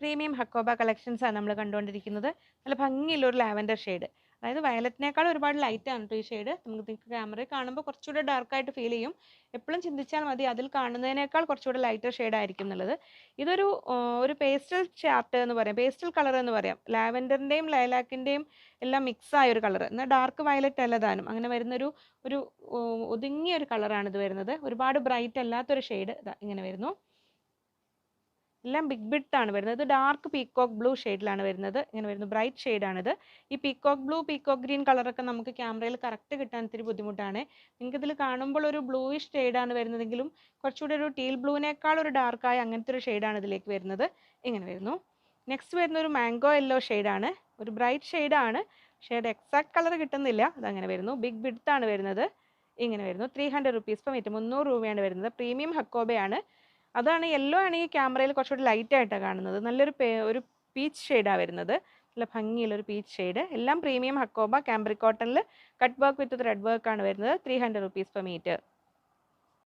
Premium hakoba collections ആണ് നമ്മൾ കണ്ടുകൊണ്ടിരിക്കുന്നത് നല്ല ഭംഗിയുള്ള ഒരു ലാവൻഡർ ഷെയ്ഡ്. അതായത് വയലറ്റിനേക്കാൾ ഒരുപാട് ലൈറ്റ് ആണ് കേട്ടോ ഈ ഷെയ്ഡ്. നമുക്ക് നിങ്ങൾക്ക് ക്യാമറയിൽ കാണുമ്പോൾ കുറച്ചുകൂടെ ഡാർക്കായിട്ട് ഫീൽ ചെയ്യും. എപ്പോഴും ചിന്തിച്ചാൽ മതി അതിൽ കാണുന്നതിനേക്കാൾ കുറച്ചുകൂടെ ലൈറ്റർ ഷെയ്ഡ് ആയിരിക്കും എന്നുള്ളത്. ഇതൊരു ഒരു പേസ്റ്റൽ ചാർട്ട് എന്ന് പറയാം. പേസ്റ്റൽ കളർ എന്ന് പറയാം. ലാവൻഡറിന്റെയും ലൈലാക്കിന്റെയും എല്ലാം മിക്സ് ആയ ഒരു കളർ എന്നാൽ ഡാർക്ക് വയലറ്റ് അല്ല താനും. അങ്ങനെ വരുന്നൊരു ഒരു ഒതുങ്ങിയ ഒരു കളറാണ് ഇത് വരുന്നത്. ഒരുപാട് ബ്രൈറ്റ് അല്ലാത്തൊരു ഷെയ്ഡ് ഇങ്ങനെ വരുന്നു. എല്ലാം ബിഗ് ബിഡ് ആണ് വരുന്നത്. ഇത് ഡാർക്ക് പീക്കോക്ക് ബ്ലൂ ഷെയ്ഡിലാണ് വരുന്നത്. ഇങ്ങനെ വരുന്നത് ബ്രൈറ്റ് ഷെയ്ഡാണിത് ഈ പീക്കോക്ക് ബ്ലൂ പീക്കോക്ക് ഗ്രീൻ കളറൊക്കെ നമുക്ക് ക്യാമറയിൽ കറക്റ്റ് കിട്ടാൻ ഇത്തിരി ബുദ്ധിമുട്ടാണ്. നിങ്ങൾക്ക് ഇതിൽ കാണുമ്പോൾ ഒരു ബ്ലൂയിഷ് ഷെയ്ഡാണ് വരുന്നതെങ്കിലും കുറച്ചുകൂടി ഒരു ടീൽ ബ്ലൂവിനേക്കാൾ ഒരു ഡാർക്കായ അങ്ങനത്തെ ഒരു ഷെയ്ഡാണ് ഇതിലേക്ക് വരുന്നത്. ഇങ്ങനെ വരുന്നു. നെക്സ്റ്റ് വരുന്ന ഒരു മാംഗോ യെല്ലോ ഷെയ്ഡാണ് ഒരു ബ്രൈറ്റ് ഷെയ്ഡാണ് ഷെയ്ഡ് എക്സാക്ട് കളർ കിട്ടുന്നില്ല. അതങ്ങനെ വരുന്നു. ബിഗ് ബിഡ്ത്താണ് വരുന്നത്. ഇങ്ങനെ വരുന്നു. Three hundred rupees per metre മുന്നൂറ് രൂപയാണ് വരുന്നത്. പ്രീമിയം ഹക്കോബയാണ് അതാണ് യെല്ലോ ആണെങ്കിൽ ക്യാമറയിൽ കുറച്ചുകൂടി ലൈറ്റ് ആയിട്ടാണ് കാണുന്നത്. നല്ലൊരു ഒരു പീച്ച് ഷെയ്ഡാണ് വരുന്നത്. നല്ല ഭംഗിയുള്ള ഒരു പീച്ച് ഷെയ്ഡ് എല്ലാം പ്രീമിയം ഹക്കോബ ക്യാമ്പ്രിക് കോട്ടണിൽ cut work with thread work ആണ് വരുന്നത്. Three hundred rupees per metre